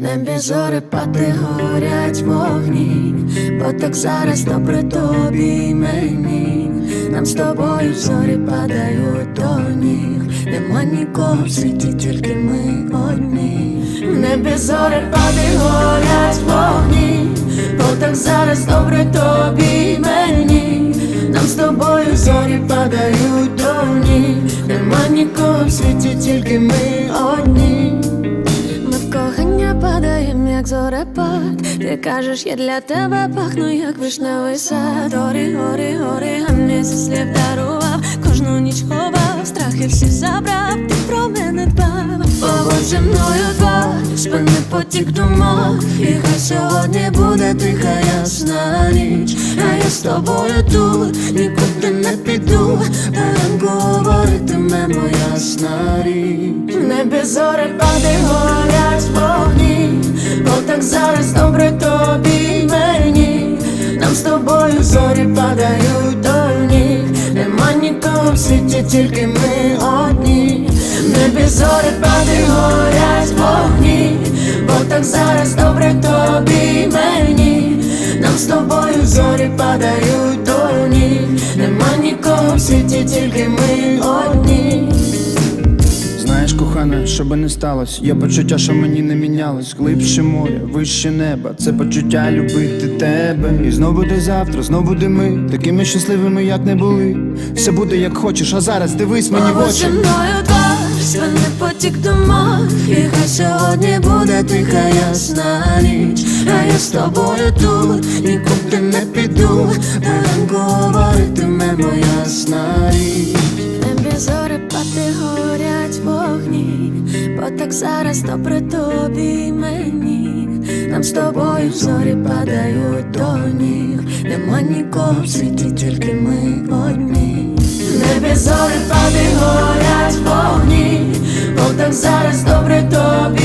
Небі зори пати горять вогні, бо так зараз добре тобі мені. Нам з тобою зорі падають до ніг. Нема нікого в світі, тільки ми одні. В небі зори пати горять вогні, бо так зараз добре тобі падаєм, Ти кажеш, я для тебе пахну, як вишневий сад. Гори, гори, гори, а зі слів дарував. Кожну ніч ховав, страхи всі забрав, ти про мене дбав. Побудь зі мною два, спини потік думок. І хай сьогодні буде тиха ясна ніч. А я з тобою тут, нікуди не піду. До говоритиме моя ясна річ. Небі зори пади горять Нам з тобою зорі падають до ніг. Нема нікого в світі, тільки ми одні. Небі зори пади горять вогні. Бо так зараз добре тобі мені. Нам з тобою зорі падають до ніг. Нема нікого в світі, тільки ми одні Знаєш, кохана, що би не сталося, є почуття, що мені не мінялось. Глибше море, вище неба, це почуття любити тебе. І знов буде завтра, знов буде ми, такими щасливими, як не були. Все буде як хочеш, а зараз дивись мені в очі. мною два Свини потік думок І хай сьогодні буде тиха ясна ніч А я з тобою тут Нікуди не піду До ранку говоритиме моя ясна річ Бо зараз, зараз при тобі мені. Нам з тобою зорі падають до ніг. Нема нікого в світі, тільки ми одні. Небі зорі пади горять вогні. Бо так зараз добре тобі